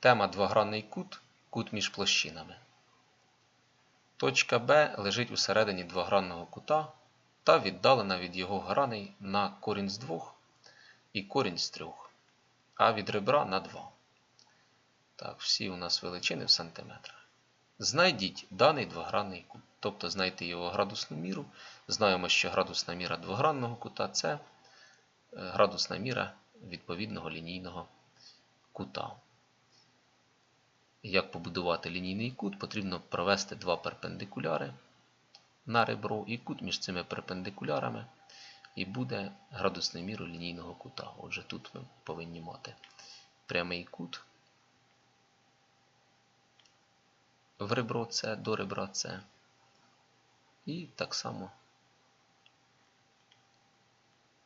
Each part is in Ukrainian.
Тема двогранний кут, кут між площинами. Точка Б лежить усередині двогранного кута та віддалена від його граней на корінь з 2 і корінь з 3, а від ребра на 2. Так, всі у нас величини в сантиметрах. Знайдіть даний двогранний кут, тобто знайти його градусну міру. Знаємо, що градусна міра двогранного кута це е, градусна міра відповідного лінійного кута. Як побудувати лінійний кут, потрібно провести два перпендикуляри на ребро і кут між цими перпендикулярами, і буде градусна міра лінійного кута. Отже, тут ми повинні мати прямий кут в ребро С до ребра С. І так само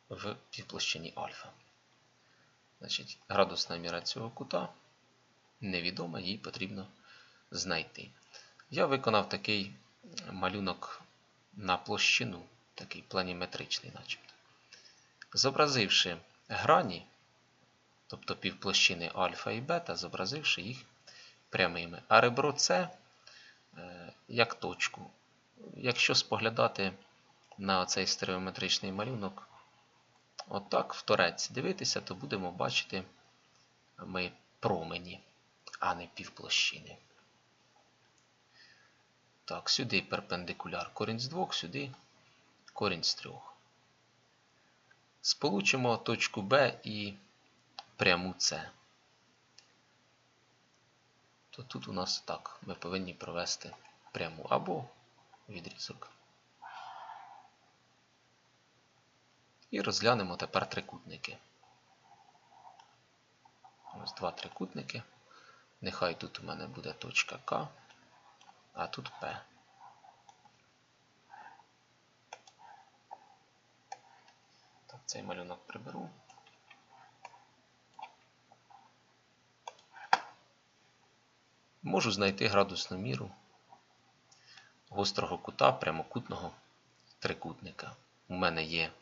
в півплощині альфа. Значить, градусна міра цього кута невідома, її потрібно знайти. Я виконав такий малюнок на площину, такий планіметричний, начебто. Зобразивши грані, тобто півплощини альфа і бета, зобразивши їх прямими. А ребро С е, як точку. Якщо споглядати на цей стереометричний малюнок, отак в торець дивитися, то будемо бачити ми промені, а не півплощини. Так, сюди перпендикуляр корінь з 2, сюди корінь з 3. Сполучимо точку Б і пряму С. То тут у нас так, ми повинні провести пряму або відрізок. І розглянемо тепер трикутники. Ось два трикутники. Нехай тут у мене буде точка К, а тут П. Так, цей малюнок приберу. Можу знайти градусну міру гострого кута прямокутного трикутника. У мене є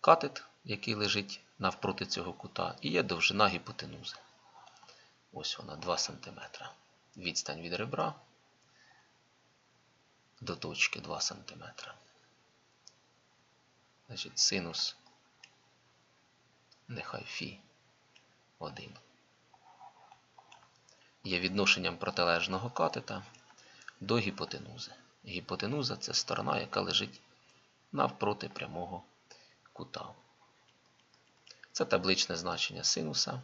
катет, який лежить навпроти цього кута, і є довжина гіпотенузи. Ось вона 2 см. Відстань від ребра до точки 2 см. Значить, синус нехай фі 1 є відношенням протилежного катета до гіпотенузи. Гіпотенуза це сторона, яка лежить навпроти прямого кута. Це табличне значення синуса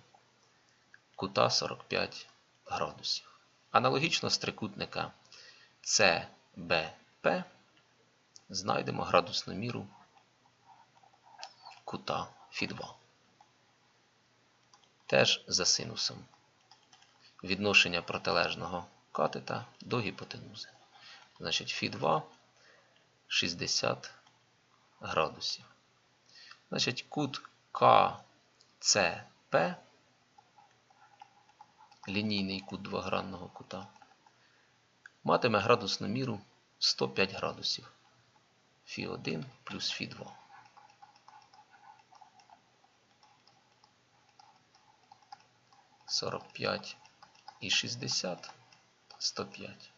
кута 45 градусів. Аналогічно з трикутника CBP знайдемо градусну міру кута Фі2. Теж за синусом відношення протилежного катета до гіпотенузи. Значить, Фі2 60 градусів. Значить, кут КЦП, лінійний кут двогранного кута, матиме градусну міру 105 градусів. Фі1 плюс Фі2. Сорок п'ять і 60 105.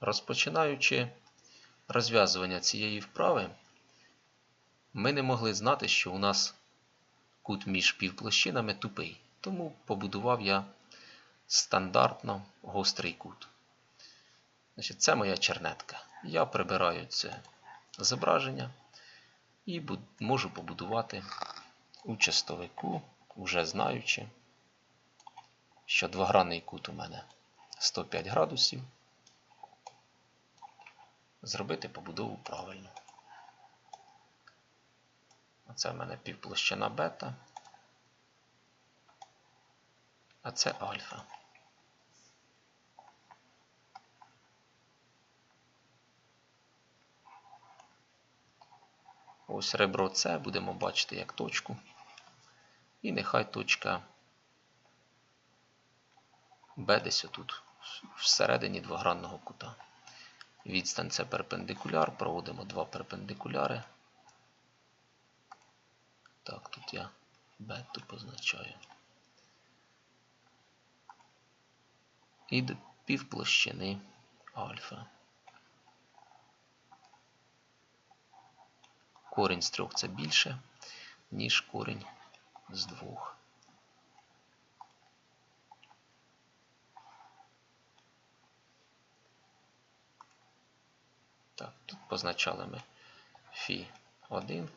Розпочинаючи розв'язування цієї вправи, ми не могли знати, що у нас кут між півплощинами тупий. Тому побудував я стандартно гострий кут. Значить, Це моя чернетка. Я прибираю це зображення і можу побудувати у частовику, вже знаючи що двогранний кут у мене 105 градусів. Зробити побудову правильно. Оце в мене півплощина бета, а це альфа. Ось ребро С будемо бачити як точку. І нехай точка Б десь отут, всередині двогранного кута. Відстань це перпендикуляр, проводимо два перпендикуляри. Так, тут я бету позначаю. І до півплощини альфа. Корінь з трьох це більше, ніж корінь з двох. Так, тут позначали ми фі 1,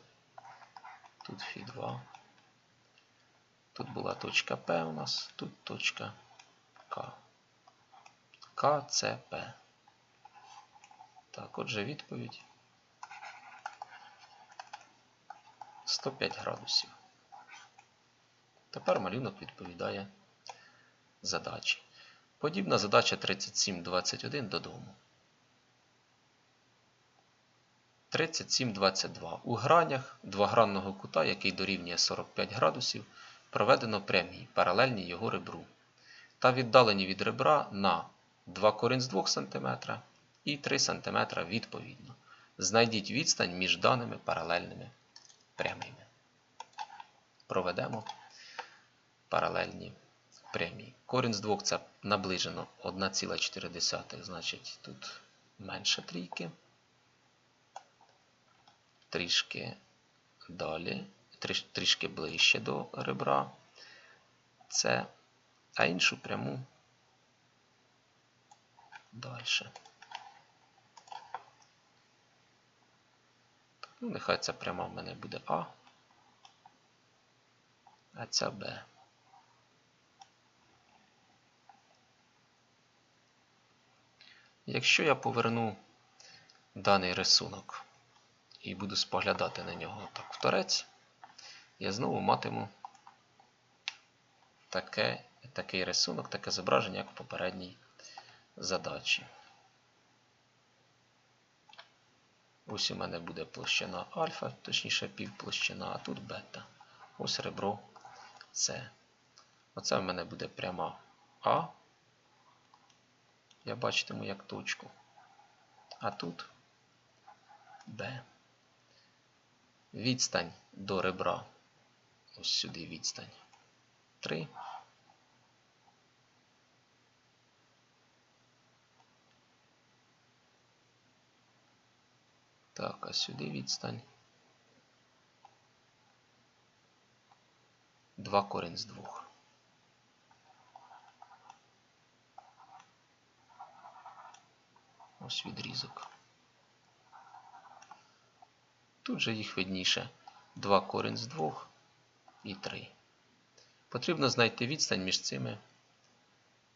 тут фі 2. Тут була точка П у нас, тут точка К. К, С, П. Так, отже, відповідь 105 градусів. Тепер малюнок відповідає задачі. Подібна задача 3721 додому. 3722. У гранях двогранного кута, який дорівнює 45 градусів, проведено прямі, паралельні його ребру, та віддалені від ребра на 2 корінь з 2 см і 3 см відповідно. Знайдіть відстань між даними паралельними прямими. Проведемо паралельні прямі. Корінь з 2 це наближено 1,4, значить тут менше трійки трішки далі, трішки ближче до ребра. Це, а іншу пряму далі. Ну, нехай ця пряма в мене буде А, а ця Б. Якщо я поверну даний рисунок і буду споглядати на нього так в торець, я знову матиму таке, такий рисунок, таке зображення, як в попередній задачі. Ось у мене буде площина альфа, точніше півплощина, а тут бета. Ось ребро С. Оце в мене буде пряма А. Я бачитиму як точку. А тут Б. Відстань до ребра. Ось сюди відстань. 3. Так, а сюди відстань. 2 корінь з 2. Ось відрізок. Тут же їх видніше 2 корінь з 2 і 3. Потрібно знайти відстань між цими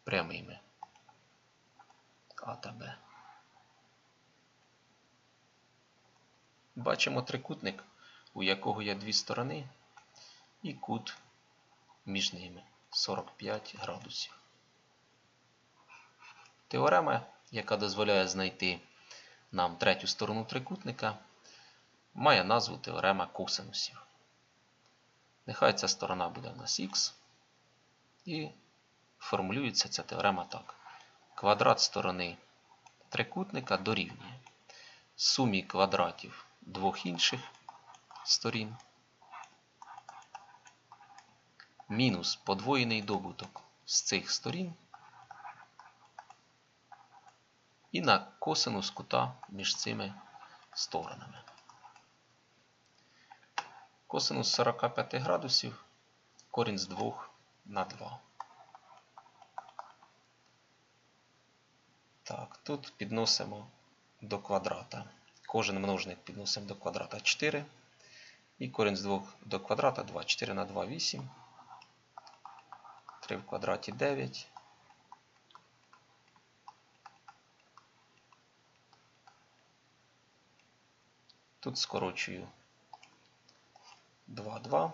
прямими А та Б. Бачимо трикутник, у якого є дві сторони, і кут між ними 45 градусів. Теорема, яка дозволяє знайти нам третю сторону трикутника, має назву теорема косинусів. Нехай ця сторона буде в нас х, і формулюється ця теорема так. Квадрат сторони трикутника дорівнює сумі квадратів двох інших сторін мінус подвоєний добуток з цих сторін і на косинус кута між цими сторонами. Косинус 45 градусів, корінь з 2 на 2. Так, тут підносимо до квадрата. Кожен множник підносимо до квадрата 4. І корінь з 2 до квадрата 2. 4 на 2 8. 3 в квадраті 9. Тут скорочую 2, 2.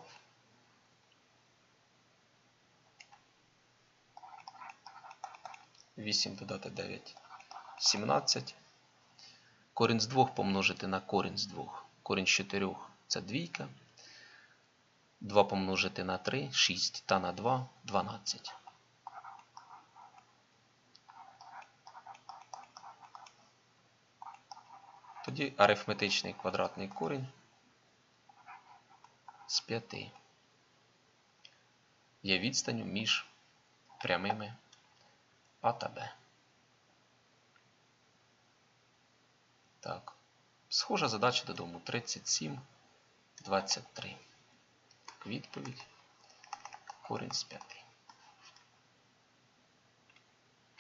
Вісім додати 9, 17. Корінь з 2 помножити на корінь з 2. Корінь з 4 це двійка. 2 помножити на 3, 6 та на 2 12. Тоді арифметичний квадратний корінь з 5 є відстанню між прямими А та Б. Так. Схожа задача додому. 37, 23. Так, відповідь. Корінь з 5.